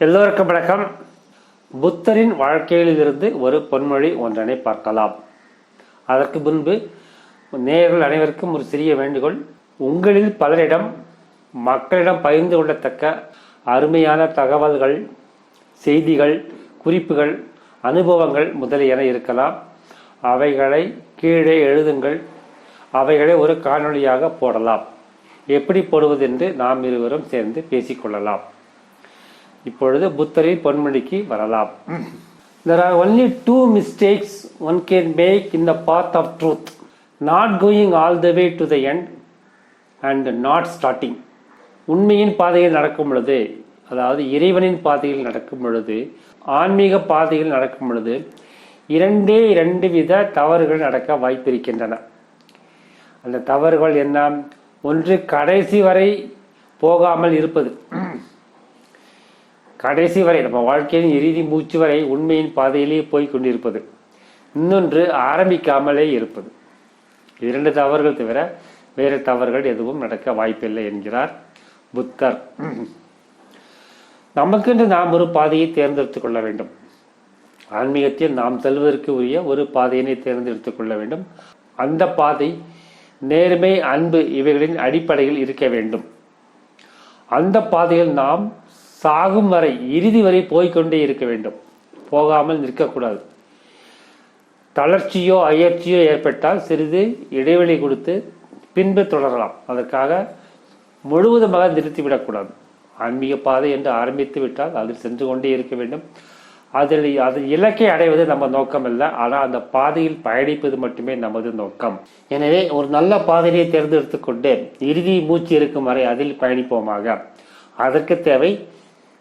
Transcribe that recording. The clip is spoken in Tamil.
எல்லோருக்கும் வணக்கம். புத்தரின் வாழ்க்கையிலிருந்து ஒரு பொன்மொழி ஒன்றனை பார்க்கலாம். அதற்கு முன்பு நேயர்கள் அனைவருக்கும் ஒரு சிறிய வேண்டுகோள். உங்களில் பலரிடம் மக்களிடம் பகிர்ந்து கொள்ளத்தக்க அருமையான தகவல்கள் செய்திகள் குறிப்புகள் அனுபவங்கள் முதலியன இருக்கலாம். அவைகளை கீழே எழுதுங்கள். அவைகளை ஒரு காணொளியாக போடலாம். எப்படி போடுவது என்று நாம் இருவரும் சேர்ந்து பேசிக்கொள்ளலாம் இப்பொழுது புத்தரின் பொன்மொழிக்கு வரலாம். There are only two mistakes one can make in the path of truth. Not going all the way to the end and not starting. உண்மையின் பாதையில் நடக்கும் பொழுது அதாவது இறைவனின் பாதையில் நடக்கும் பொழுது ஆன்மீக பாதையில் நடக்கும் பொழுது இரண்டே இரண்டு வித தவறுகள் நடக்க வாய்ப்பிருக்கின்றன. அந்த தவறுகள் என்ன? ஒன்று கடைசி வரை போகாமல் இருப்பது. கடைசி வரை நம்ம வாழ்க்கையின் இறுதி மூச்சு வரை உண்மையின் பாதையிலேயே போய் கொண்டிருப்பது. இன்னொன்று ஆரம்பிக்காமலே இருப்பது. இரண்டு தவறுகள் தவிர வேறு தவறுகள் எதுவும் நடக்க வாய்ப்பில்லை என்கிறார் புத்தர். நமக்கென்று நாம் ஒரு பாதையை தேர்ந்தெடுத்துக் கொள்ள வேண்டும். ஆன்மீகத்தில் நாம் செல்வதற்கு உரிய ஒரு பாதையினை தேர்ந்தெடுத்துக் கொள்ள வேண்டும். அந்த பாதை நேர்மை அன்பு இவைகளின் அடிப்படையில் இருக்க வேண்டும். அந்த பாதையில் நாம் சாகும் வரை இறுதி வரை போய்க்கொண்டே இருக்க வேண்டும். போகாமல் நிற்கக்கூடாது. தளர்ச்சியோ அயற்சியோ ஏற்பட்டால் சிறிது இடைவெளி கொடுத்து பின்பு தொடரலாம். அதற்காக முழுவதுமாக நிறுத்திவிடக்கூடாது. ஆன்மீக பாதை என்று ஆரம்பித்து விட்டால் அதில் சென்று கொண்டே இருக்க வேண்டும். அதில் அது இலக்கை அடைவது நம்ம நோக்கம் அல்ல ஆனால் அந்த பாதையில் பயணிப்பது மட்டுமே நமது நோக்கம். எனவே ஒரு நல்ல பாதையை தேர்ந்தெடுத்துக்கொண்டு இறுதி மூச்சு இருக்கும் வரை அதில் பயணிப்போமாக. அதற்கு தேவை